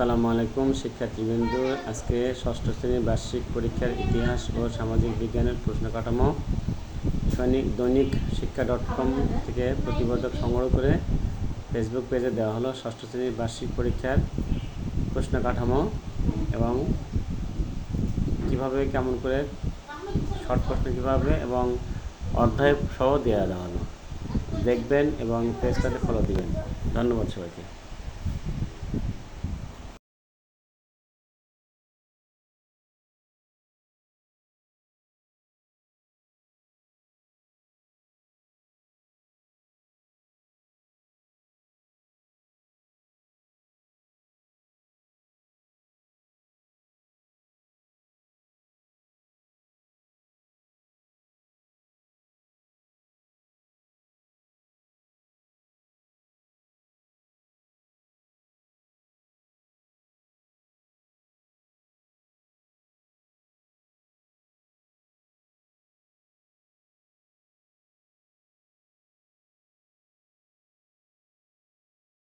আসসালামু আলাইকুম, শিক্ষার্থীবৃন্দ। আজকে ষষ্ঠ শ্রেণির বার্ষিক পরীক্ষার ইতিহাস ও সামাজিক বিজ্ঞানের প্রশ্ন কাঠামো সৈনিক দৈনিক শিক্ষা ডট কম থেকে প্রতিবেদক সংগ্রহ করে ফেসবুক পেজে দেওয়া হলো ষষ্ঠ শ্রেণির বার্ষিক পরীক্ষার প্রশ্ন কাঠামো এবং কীভাবে, কেমন করে, শর্ট প্রশ্ন কীভাবে এবং অধ্যায় সহ দেওয়া দেওয়া হলো। দেখবেন এবং পেজটাতে ফলো দিবেন। ধন্যবাদ সবাইকে।